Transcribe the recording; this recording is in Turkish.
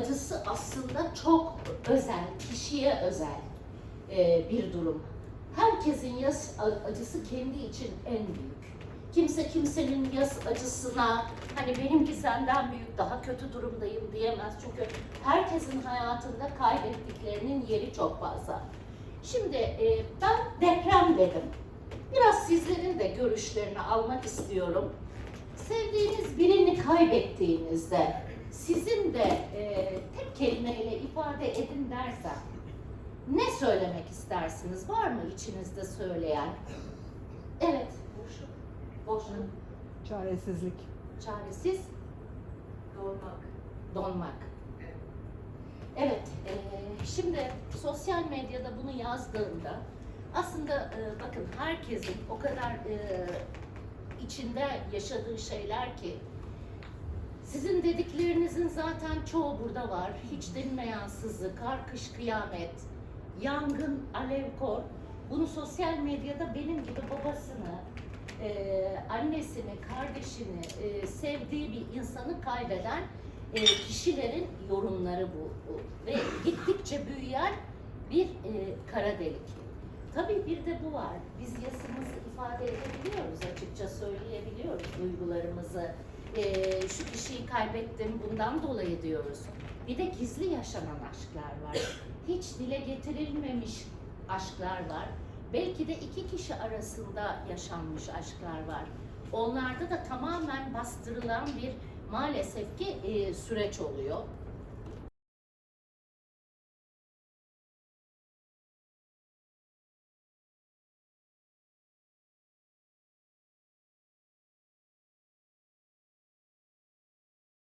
acısı aslında çok özel, kişiye özel e, bir durum. Herkesin yas acısı kendi için en büyük. Kimse kimsenin yas acısına hani benimki senden büyük, daha kötü durumdayım diyemez. Çünkü herkesin hayatında kaybettiklerinin yeri çok fazla. Şimdi e, ben deprem dedim. Biraz sizlerin de görüşlerini almak istiyorum. Sevdiğiniz birini kaybettiğinizde sizin de kelimeyle ifade edin dersem ne söylemek istersiniz? Var mı içinizde söyleyen? Evet. Boşluk. Boşluk. Çaresizlik. Çaresiz. Doğmak. Donmak. Evet, eee, şimdi sosyal medyada bunu yazdığımda aslında eee, bakın herkesin o kadar eee, içinde yaşadığı şeyler ki sizin dediklerinizin zaten çoğu burada var. Hiç dinmeyen sızı, kar, kış, kıyamet, yangın, alev, kor. Bunu sosyal medyada benim gibi babasını, eee, annesini, kardeşini, eee, sevdiği bir insanı kaybeden eee, kişilerin yorumları bu. Ve gittikçe büyüyen bir eee, kara delik. Tabii bir de bu var. Biz yasımızı ifade edebiliyoruz, açıkça söyleyebiliyoruz duygularımızı. Eee, şu kişiyi kaybettim bundan dolayı diyoruz. Bir de gizli yaşanan aşklar var. Hiç dile getirilmemiş aşklar var. Belki de iki kişi arasında yaşanmış aşklar var. Onlarda da tamamen bastırılan bir maalesef ki e, süreç oluyor.